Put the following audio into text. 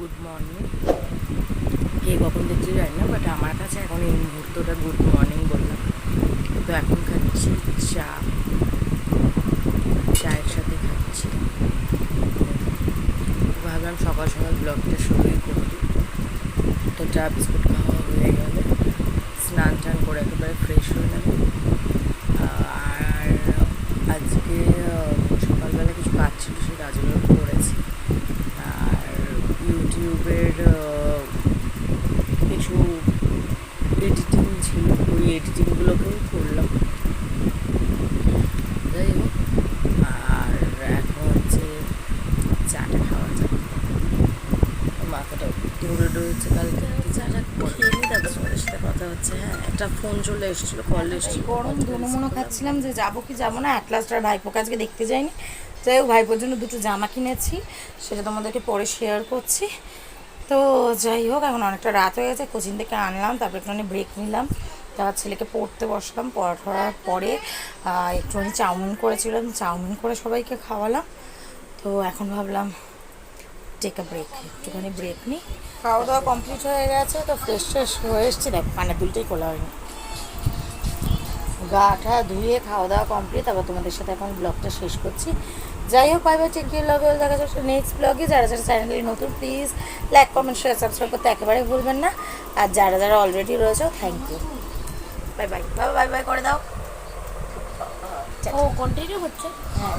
Good morning কে কখন দেখছি জানি না বাট আমার কাছে এখন এই মুহূর্তটা গুড মর্নিং বললাম। তো এখন খাচ্ছি চা। চায়ের সাথে খাচ্ছি। ভাবলাম সকাল সকাল ব্লগটা শুরুই করবি তো চা, বিস্কুট খাওয়া হয়ে গেলে স্নান টান করে একেবারে ফ্রেশ হয়ে নেবে আর আজকে আহ, সকালবেলা কিছু কাজ ছিল সেই কাজগুলো করেছি আর ইউটিউবের কিছু এডিটিং ছিল ওই এডিটিংগুলোকেও করলাম। যাই হোক আর এখন হচ্ছে চাটা খাওয়া যাবে মাথাটা দৌড়ে রয়েছে কালকে রাতে চাটা খেয়ে নি তারপর তোমাদের সাথে কথা হচ্ছে। হ্যাঁ একটা ফোন চলে এসেছিল কল এসেছিল। গরম মনে খাচ্ছিলাম যে যাব কি যাব না এক ভাইপোকে আজকে দেখতে যাইনি। যাই হোক ভাইপোর জন্য দুটো জামা কিনেছি সেটা তোমাদেরকে পরে শেয়ার করছি। তো যাই হোক, এখন অনেকটা রাত হয়ে গেছে। কোচিং থেকে আনলাম, তারপর একটুখানি ব্রেক নিলাম। তারপর ছেলেকে পড়তে বসলাম, পড়ার পরে একটুখানি চাউমিন করেছিলাম। চাউমিন করে সবাইকে খাওয়ালাম। তো এখন ভাবলাম টেক আ ব্রেক একটুখানি ব্রেক নিই। খাওয়া দাওয়া কমপ্লিট হয়ে গেছে, তো ফ্রেশ ফ্রেশ হয়ে এসছি। দেখ কানের দুলটাই খোলা হয়নি। গাটা ধুয়ে খাওয়া দাওয়া কমপ্লিট আবার তোমাদের সাথে এখন ব্লগটা শেষ করছি। যাই হোক পাইবে ঠিক কি লাভ দেখা যাচ্ছে নেক্সট ব্লগে যারা যারা চ্যানেলে নতুন please like comment share subscribe করতে একেবারেই ভুলবেন না। আর যারা যারা অলরেডি রয়েছে thank you bye bye bye bye bye করে দাও। ও কন্টিনিউ হচ্ছে? হ্যাঁ